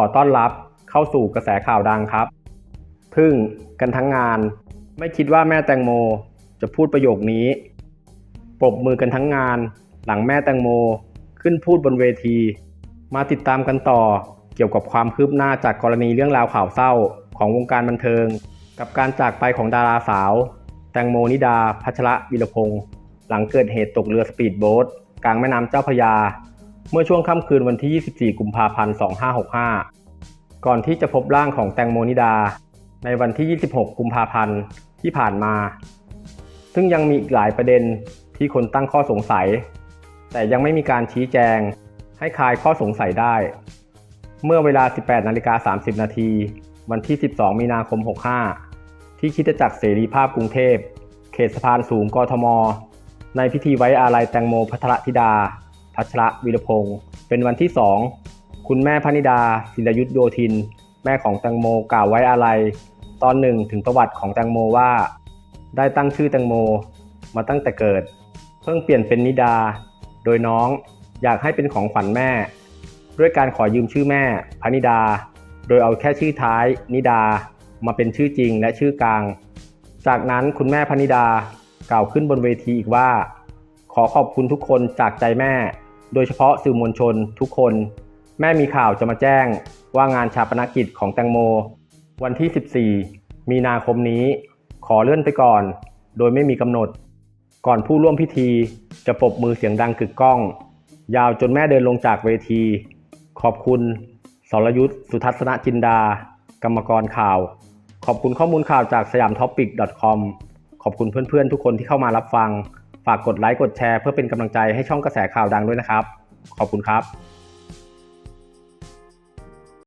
อต้อนรับเข้าสู่กระแสข่าวดังครับทึ่งกันทั้งงาน ไม่คิดว่าแม่แตงโมจะพูดประโยคนี้ ปรบมือกันทั้งงาน หลังแม่แตงโมขึ้นพูดบนเวที มาติดตามกันต่อเกี่ยวกับความคืบหน้าจากกรณีเรื่องราวข่าวเศร้าของวงการบันเทิง กับการจากไปของดาราสาว แตงโมนิดา พัชระวิรพงศ์หลังเกิดเหตุตกเรือสปีดโบ๊ทกลางแม่น้ำเจ้าพระยา เมื่อช่วงค่ำคืนวันที่ 24 กุมภาพันธ์ 2565 ก่อนที่จะพบร่างของแตงโมนิดา ในวันที่ 26 กุมภาพันธ์ที่ผ่านมา ซึ่งยังมีอีกหลายประเด็นที่คนตั้งข้อสงสัย แต่ยังไม่มีการชี้แจงให้คลายข้อสงสัยได้ เมื่อเวลา 18 นาฬิกา 30 นาทีวันที่ 12 มีนาคม 65 ที่คิดจักรเสรีภาพกรุงเทพ เขตสะพานสูงกทม ในพิธีไว้อาลัยแตงโมพัทรธิดา พัชระวิรพงศ์เป็นวันที่ 2 คุณแม่พนิดาศิลยุทธโยธิน แม่ของแตงโมกล่าวไว้อาลัยตอนหนึ่งถึงประวัติของแตงโมว่า ได้ตั้งชื่อแตงโมมาตั้งแต่เกิด เพิ่งเปลี่ยนเป็นนิดา โดยน้องอยากให้เป็นของขวัญแม่ ด้วยการขอยืมชื่อแม่พนิดา โดยเอาแค่ชื่อท้าย นิดามาเป็นชื่อจริงและชื่อกลาง จากนั้นคุณแม่พนิดากล่าวขึ้นบนเวทีอีกว่า ขอขอบคุณทุกคนจากใจแม่ โดยเฉพาะสื่อมวลชนทุกคน แม่มีข่าวจะมาแจ้งว่างานชาปนกิจของแตงโม วันที่ 14 มีนาคมนี้ ขอเลื่อนไปก่อน โดยไม่มีกำหนด ก่อนผู้ร่วมพิธีจะปรบมือเสียงดังกึกก้อง ยาวจนแม่เดินลงจากเวที ขอบคุณสรยุทธสุทัศนจินดา กรรมกรข่าว ขอบคุณข้อมูลข่าวจากสยามท็อปิก .com ขอบคุณเพื่อนๆ ทุกคนที่เข้ามารับฟัง ฝากกดไลค์กดแชร์เพื่อเป็นกำลังใจให้ช่องกระแสข่าวดังด้วยนะครับ ขอบคุณครับ